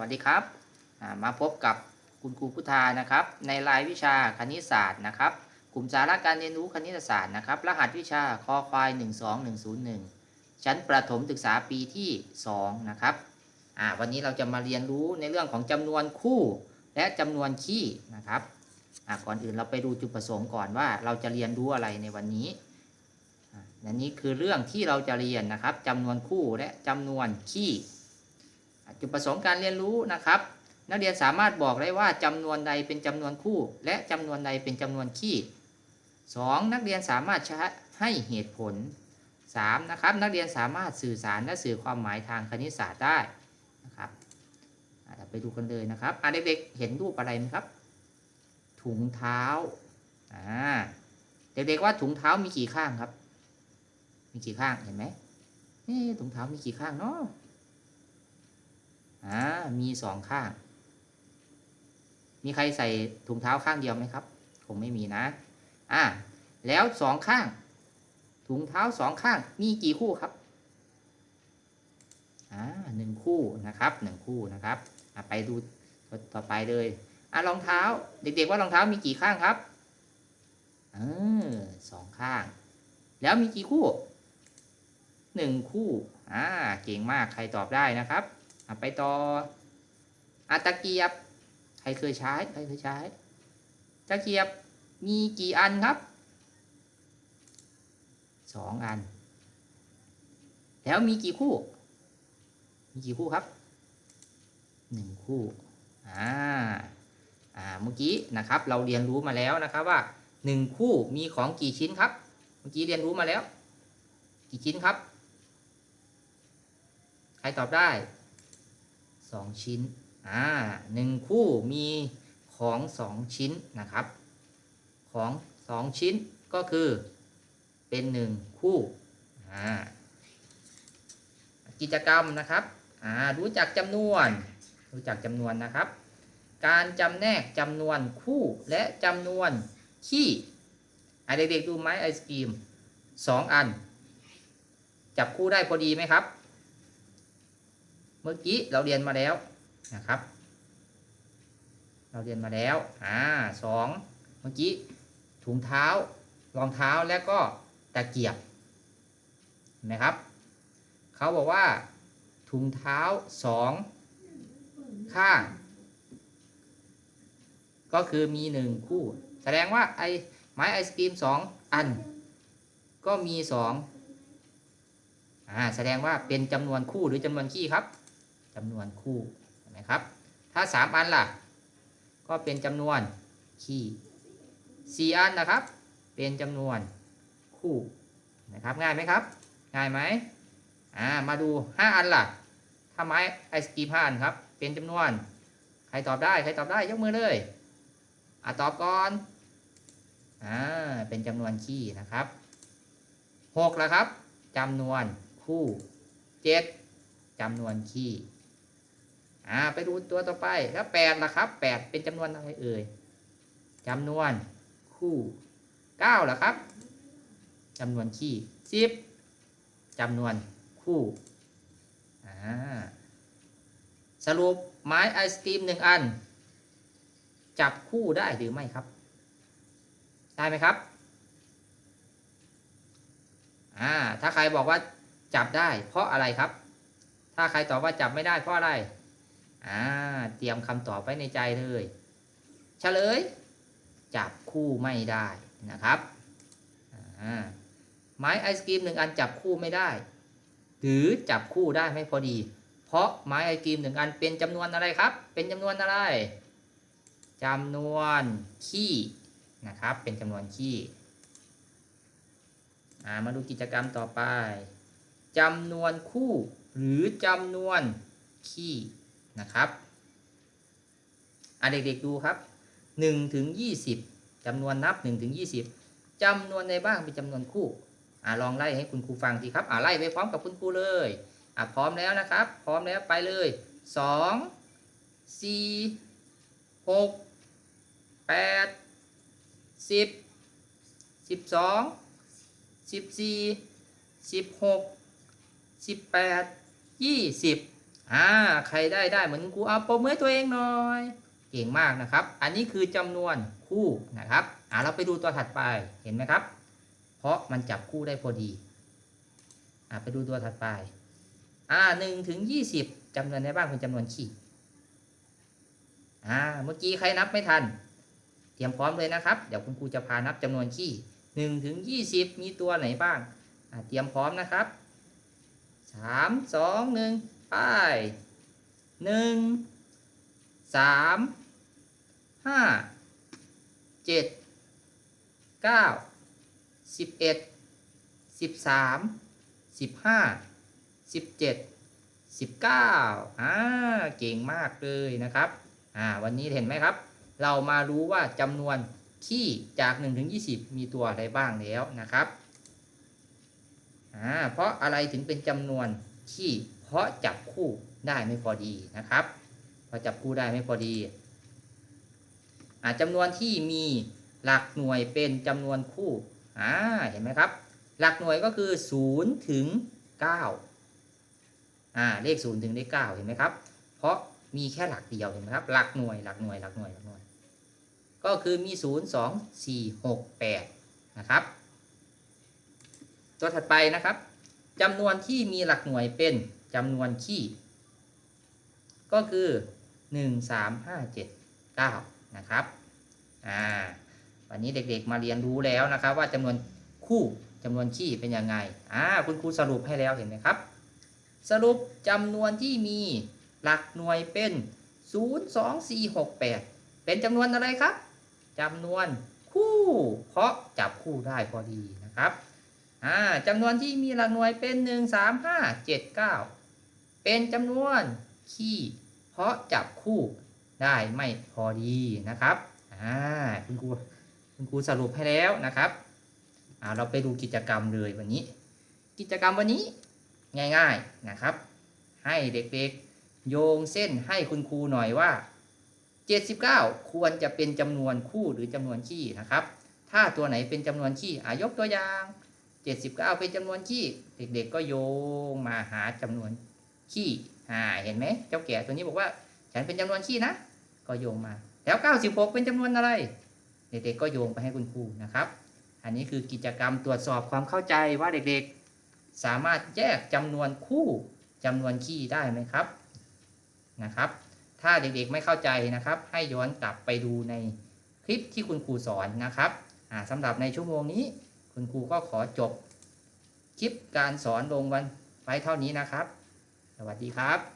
วัสดีครับ มาพบกับคุณครูพุทธานะครับ ในรายวิชาคณิตศาสตร์นะครับ กลุ่มสาระการเรียนรู้คณิตศาสตร์นะครับ รหัสวิชาคอควาย 12101 ชั้นประถมศึกษาปีที่ 2 นะครับวันนี้เราจะมาเรียนรู้ในเรื่องของจำนวนคู่และจำนวนคี่นะครับก่อนอื่นเราไปดูจุดประสงค์ก่อนว่าเราจะเรียนรู้อะไรในวันนี้อันนี้คือเรื่องที่เราจะเรียนนะครับจำนวนคู่และจำนวนคี่ จุดประสงค์การเรียนรู้นะครับ นักเรียนสามารถบอกได้ว่าจำนวนใดเป็นจำนวนคู่ และจำนวนใดเป็นจำนวนคี่ 2. นักเรียนสามารถใช้ให้เหตุผล 3. นะครับนักเรียนสามารถสื่อสารและสื่อความหมายทางคณิตศาสตร์ได้นะครับเดี๋ยวไปดูกันเลยนะครับอะเด็กๆเห็นรูปอะไรไหมครับ ถุงเท้าอ่าเด็กๆว่าถุงเท้ามีกี่ข้างครับ มีกี่ข้างเห็นไหมนี่ถุงเท้ามีกี่ข้างเนาะ อ่ามีสองข้าง มีใครใส่ถุงเท้าข้างเดียวไหมครับคงไม่มีนะ อ่า แล้วสองข้าง ถุงเท้าสองข้าง มีกี่คู่ครับ อ่าหนึ่งคู่นะครับหนึ่งคู่นะครับ อ่าไปดูต่อไปเลย อ่ารองเท้า เด็กๆว่ารองเท้ามีกี่ข้างครับเออสองข้าง แล้วมีกี่คู่หนึ่งคู่ อ่า เก่งมาก ใครตอบได้นะครับ ไปต่ออะตะเกียบ ใครเคยใช้ ใครเคยใช้ ตะเกียบมีกี่อันครับสองอัน แล้วมีกี่คู่ มีกี่คู่ครับหนึ่งคู่ อ่า อ่า เมื่อกี้นะครับ เราเรียนรู้มาแล้วนะครับว่าหนึ่งคู่มีของกี่ชิ้นครับ เมื่อกี้เรียนรู้มาแล้ว กี่ชิ้นครับ ใครตอบได้ สองชิ้นอ่าหนึ่งคู่มีของสองชิ้นนะครับ ของสองชิ้นก็คือเป็นหนึ่งคู่อ่ากิจกรรมนะครับอ่ารู้จักจำนวน รู้จักจำนวนนะครับ การจำแนกจำนวนคู่และจำนวนขี้อ่าเด็กๆดูไหมไอศกรีมสองอัน จับคู่ได้พอดีไหมครับ เมื่อกี้เราเรียนมาแล้วนะครับ เราเรียนมาแล้วอ่าสองเมื่อกี้ถุงเท้ารองเท้าแล้วก็ตะเกียบเห็นไหมครับเขาบอกว่า ถุงเท้าสองข้าง ก็คือมีหนึ่งคู่ แสดงว่าไอไม้ไอศกรีมสองอัน ก็มีสองอ่าแสดงว่าเป็นจำนวนคู่หรือจำนวนขี้ครับ จำนวนคู่นไหมครับ ถ้าสามอันล่ะ ก็เป็นจำนวนคี่สี่อันนะครับ เป็นจำนวนคู่นะครับง่ายไหมครับ ง่ายไหมอ่ามาดูห้าอันล่ะถ้าไม้ไอศกรีมห้าอันครับ เป็นจำนวน ใครตอบได้ใครตอบได้ยกมือเลยอะตอบก่อนอ่าเป็นจำนวนคี่นะครับหกละครับจำนวนคู่เจ็ดจำนวนคี่ อ่าไปดูตัวต่อไปแล้วแปดละครับแปดเป็นจำนวนอะไรเอ่ยจำนวนคู่เก้าละครับจำนวนขี้สิบจำนวนคู่อ่าสรุปไม้ไอศกรีมหนึ่งอัน จับคู่ได้หรือไม่ครับ ได้ไหมครับอ่าถ้าใครบอกว่าจับได้เพราะอะไรครับ ถ้าใครตอบว่าจับไม่ได้เพราะอะไร อ่าเตรียมคำตอบไว้ในใจเลยเฉลย จับคู่ไม่ได้นะครับไม้ไอศกรีมหนึ่งอันจับคู่ไม่ได้ หรือจับคู่ได้ไม่พอดี เพราะไม้ไอศกรีมหนึ่งอันเป็นจำนวนอะไรครับ เป็นจำนวนอะไรจำนวนขี้นะครับ เป็นจำนวนขี้ามาดูกิจกรรมต่อไปจำนวนคู่หรือจำนวนขี้ นะครับอะเด็กๆดูครับ1ถึง20จำนวนนับ1ถึง20จำนวนในบ้างเป็นจำนวนคู่อะลองไล่ให้คุณครูฟังทีครับอะไล่ไปพร้อมกับคุณครูเลยอะพร้อมแล้วนะครับ พร้อมแล้วไปเลย 2 4 6 8 10 12 14 16 18 20 อ่าใครได้ได้เหมือนครูเอาปรบมือให้ตัวเองหน่อย เก่งมากนะครับ อันนี้คือจำนวนคู่นะครับอ่าเราไปดูตัวถัดไปเห็นไหมครับ เพราะมันจับคู่ได้พอดีอ่าไปดูตัวถัดไปอ่าหนึ่งถึงยี่สิบจำนวนในบ้างเป็นจำนวนขีดอ่าเมื่อกี้ใครนับไม่ทัน เตรียมพร้อมเลยนะครับ เดี๋ยวคุณครูจะพานับจำนวนขี้หนึ่งถึงยี่สิบมีตัวไหนบ้างอ่าเตรียมพร้อมนะครับสามสองหนึ่ง ไปหนึ่งสามห้าเจ็ดเก้าสิบเอ็ดสิบสามสิบห้าสิบเจ็ดสิบเก้าอ่าเก่งมากเลยนะครับอ่าวันนี้เห็นไหมครับ เรามารู้ว่าจำนวนขี้จาก1ถึง20 มีตัวอะไรบ้างแล้วนะครับอ่าเพราะอะไรถึงเป็นจำนวนขี้ เพราะจับคู่ได้ไม่พอดีนะครับเพราะจับคู่ได้ไม่พอดีอ่าจำนวนที่มีหลักหน่วยเป็นจำนวนคู่อ่าเห็นไหมครับ หลักหน่วยก็คือ0ถึง9อ่าเลข0ถึงเลข9เห็นไหมครับ เพราะมีแค่หลักเดียวเห็นไหมครับ หลักหน่วยหลักหน่วยหลักหน่วยหลักหน่วย ก็คือมี 0 2 4 6 8นะครับ ตัวถัดไปนะครับจำนวนที่มีหลักหน่วยเป็น จำนวนขี้ ก็คือ 1 3 5 7 9 นะครับอ่าวันนี้เด็กๆมาเรียนรู้แล้วนะครับ ว่าจำนวนคู่จำนวนขี้เป็นยังไงอ่าคุณครูสรุปให้แล้วเห็นไหมครับ สรุปจำนวนที่มีหลักหน่วยเป็น 0 2 4 6 8 เป็นจำนวนอะไรครับจำนวนคู่เพราะจับคู่ได้พอดีนะครับอ่าจำนวนที่มีหลักหน่วยเป็น 1 3 5 7 9 เป็นจำนวนขี้เพราะจับคู่ได้ไม่พอดีนะครับอ่าคุณครูคุณครูสรุปให้แล้วนะครับอ่าเราไปดูกิจกรรมเลยวันนี้ กิจกรรมวันนี้ง่ายๆนะครับ ให้เด็กๆโยงเส้นให้คุณครูหน่อยว่า 79 ควรจะเป็นจำนวนคู่หรือจำนวนขี้นะครับ ถ้าตัวไหนเป็นจำนวนขี้อายกตัวอย่าง 79 เป็นจำนวนขี้เด็กๆก็โยงมาหาจำนวน ขี้อ่าเห็นไหมเจ้าแก่ตัวนี้บอกว่า ฉันเป็นจำนวนขี้นะ ก็โยงมา แล้ว96 เป็นจำนวนอะไร เด็กๆก็โยงไปให้คุณครูนะครับ อันนี้คือกิจกรรมตรวจสอบความเข้าใจว่าเด็กๆ สามารถแยกจำนวนคู่จำนวนขี้ได้ไหมครับนะครับ ถ้าเด็กๆไม่เข้าใจนะครับ ให้ย้อนกลับไปดูในคลิปที่คุณครูสอนนะครับอ่าสำหรับในชั่วโมงนี้ คุณครูก็ขอจบคลิปการสอนลงวันไว้เท่านี้นะครับ สวัสดีครับ